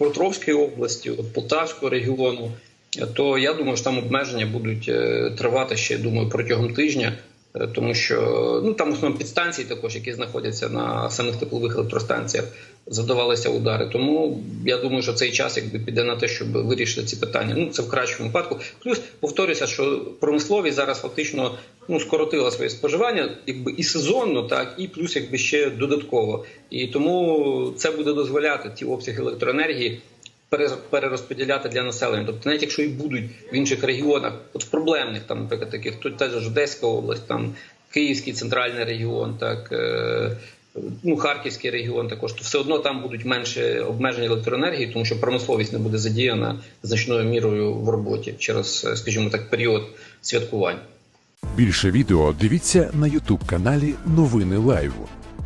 Дніпропетровської області, от Полтавського регіону, то я думаю, що там обмеження будуть е, тривати ще думаю протягом тижня. Е, Тому що ну там основно підстанції, також які знаходяться на самих теплових електростанціях, задавалися удари. Тому я думаю, що цей час якби піде на те, щоб вирішити ці питання. Ну це в кращому випадку. Плюс повторюся, що промисловість зараз фактично ну скоротила своє споживання, якби і сезонно, так і плюс якби ще додатково. І тому це буде дозволяти ті обсяги електроенергії перерозподіляти для населення. Тобто, навіть якщо і будуть в інших регіонах, от в проблемних там, наприклад, таких тут теж Одеська область, там Київський центральний регіон, так. е, Ну, Харківський регіон також, то все одно там будуть менше обмежень електроенергії, тому що промисловість не буде задіяна значною мірою в роботі через, е, скажімо так, період святкувань. Більше відео дивіться на Ютуб каналі Новини Лайв.